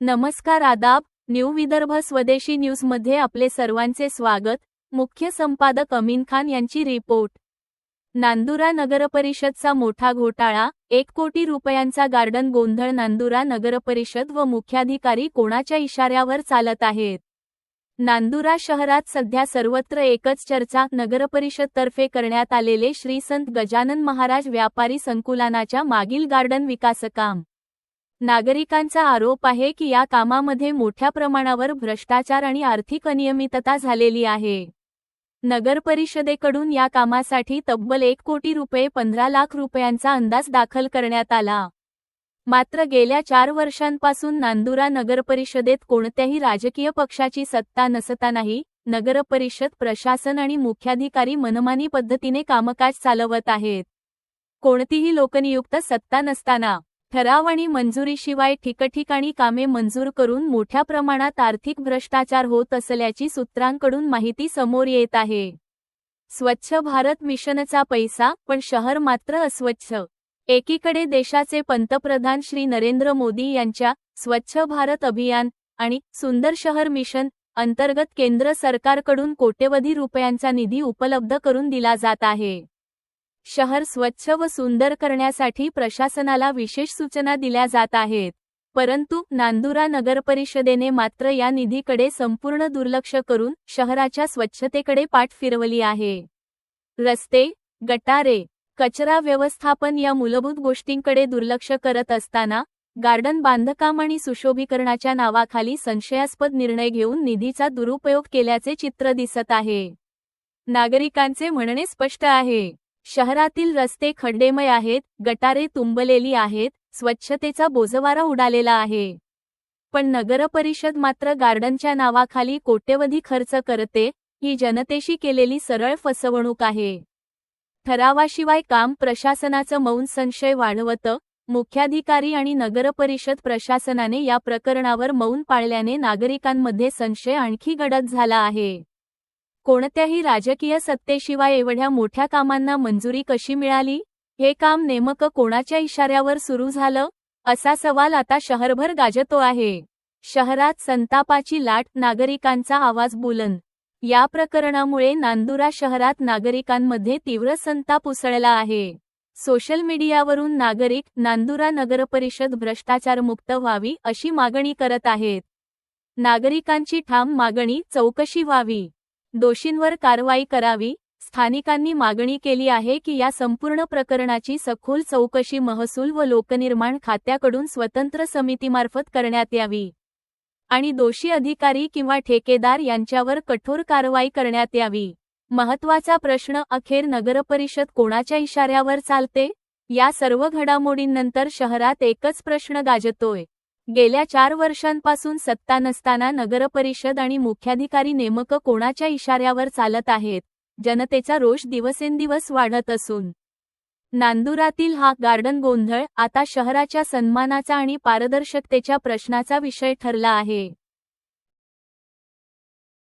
नमस्कार आदाब न्यू विदर्भ स्वदेशी न्यूजमध्ये आपले सर्वांचे स्वागत. मुख्य संपादक अमीन खान यांची रिपोर्ट. नांदुरा नगरपरिषदचा मोठा घोटाळा एक कोटी रुपयांचा गार्डन गोंधळ नांदुरा नगरपरिषद व मुख्याधिकारी कोणाच्या इशाऱ्यावर चालत आहेत? नांदुरा शहरात सध्या सर्वत्र एकच चर्चा नगरपरिषदतर्फे करण्यात आलेले श्री संत गजानन महाराज व्यापारी संकुलानाच्या मागील गार्डन विकासकाम. नागरिकांचा आरोप आहे की या कामामध्ये मोठ्या प्रमाणावर भ्रष्टाचार आणि आर्थिक अनियमितता झालेली आहे. नगरपरिषदेकडून या कामासाठी तब्बल एक कोटी रुपये पंधरा लाख रुपयांचा अंदाज दाखल करण्यात आला. मात्र गेल्या चार वर्षांपासून नांदुरा नगरपरिषदेत कोणत्याही राजकीय पक्षाची सत्ता नसतानाही नगरपरिषद प्रशासन आणि मुख्याधिकारी मनमानी पद्धतीने कामकाज चालवत आहेत. कोणतीही लोकनियुक्त सत्ता नसताना ठराव आणि मंजुरीशिवाय ठिकठिकाणी कामे मंजूर करून मोठ्या प्रमाणात आर्थिक भ्रष्टाचार होत असल्याची सूत्रांकडून माहिती समोर येत आहे. स्वच्छ भारत मिशनचा पैसा पण शहर मात्र अस्वच्छ. एकीकडे देशाचे पंतप्रधान श्री नरेंद्र मोदी यांच्या स्वच्छ भारत अभियान आणि सुंदर शहर मिशन अंतर्गत केंद्र सरकारकडून कोट्यवधी रुपयांचा निधी उपलब्ध करून दिला जात आहे. शहर स्वच्छ व सुंदर करण्यासाठी प्रशासनाला विशेष सूचना दिल्या जात आहेत. परंतु नांदुरा नगरपरिषदेने मात्र या निधीकडे संपूर्ण दुर्लक्ष करून शहराच्या स्वच्छतेकडे पाठ फिरवली आहे. रस्ते गटारे कचरा व्यवस्थापन या मूलभूत गोष्टींकडे दुर्लक्ष करत असताना गार्डन बांधकाम आणि सुशोभीकरणाच्या नावाखाली संशयास्पद निर्णय घेऊन निधीचा दुरुपयोग केल्याचे चित्र दिसत आहे. नागरिकांचे म्हणणे स्पष्ट आहे. शहरातील रस्ते खड्डेमय आहेत गटारे तुंबलेली आहेत स्वच्छतेचा बोजवारा उडालेला आहे. पण नगरपरिषद मात्र गार्डनच्या नावाखाली कोट्यवधी खर्च करते ही जनतेशी केलेली सरळ फसवणूक आहे. ठरावाशिवाय काम प्रशासनाचं मौन संशय वाढवतं मुख्याधिकारी आणि नगरपरिषद प्रशासनाने या प्रकरणावर मौन पाळल्याने नागरिकांमध्ये संशय आणखी गडद झाला आहे. कोणत्याही राजकीय सत्तेशिवाय एवढ्या मोठ्या कामांना मंजुरी कशी मिळाली? हे काम नेमकं कोणाच्या इशाऱ्यावर सुरू झालं? असा सवाल आता शहरभर गाजतो आहे. शहरात संतापाची लाट नागरिकांचा आवाज बुलंद या प्रकरणामुळे नांदुरा शहरात नागरिकांमध्ये तीव्र संताप उसळला आहे. सोशल मीडियावरून नागरिक नांदुरा नगरपरिषद भ्रष्टाचारमुक्त व्हावी अशी मागणी करत आहेत. नागरिकांची ठाम मागणी चौकशी व्हावी. दोषींवर कारवाई करावी. स्थानिकांनी मागणी केली आहे की या संपूर्ण प्रकरणाची सखोल चौकशी महसूल व लोकनिर्माण खात्याकडून स्वतंत्र समितीमार्फत करण्यात यावी. आणि दोषी अधिकारी किंवा ठेकेदार यांच्यावर कठोर कारवाई करण्यात यावी. महत्त्वाचा प्रश्न अखेर नगरपरिषद कोणाच्या इशाऱ्यावर चालते? या सर्व घडामोडींनंतर शहरात एकच प्रश्न गाजतोय. गेल्या चार वर्षांपासून सत्ता नसताना नगरपरिषद आणि मुख्याधिकारी नेमकं कोणाच्या इशाऱ्यावर चालत आहेत? जनतेचा रोष दिवसेंदिवस वाढत असून नांदुरातील हा गार्डन गोंधळ आता शहराच्या सन्मानाचा आणि पारदर्शकतेच्या प्रश्नाचा विषय ठरला आहे.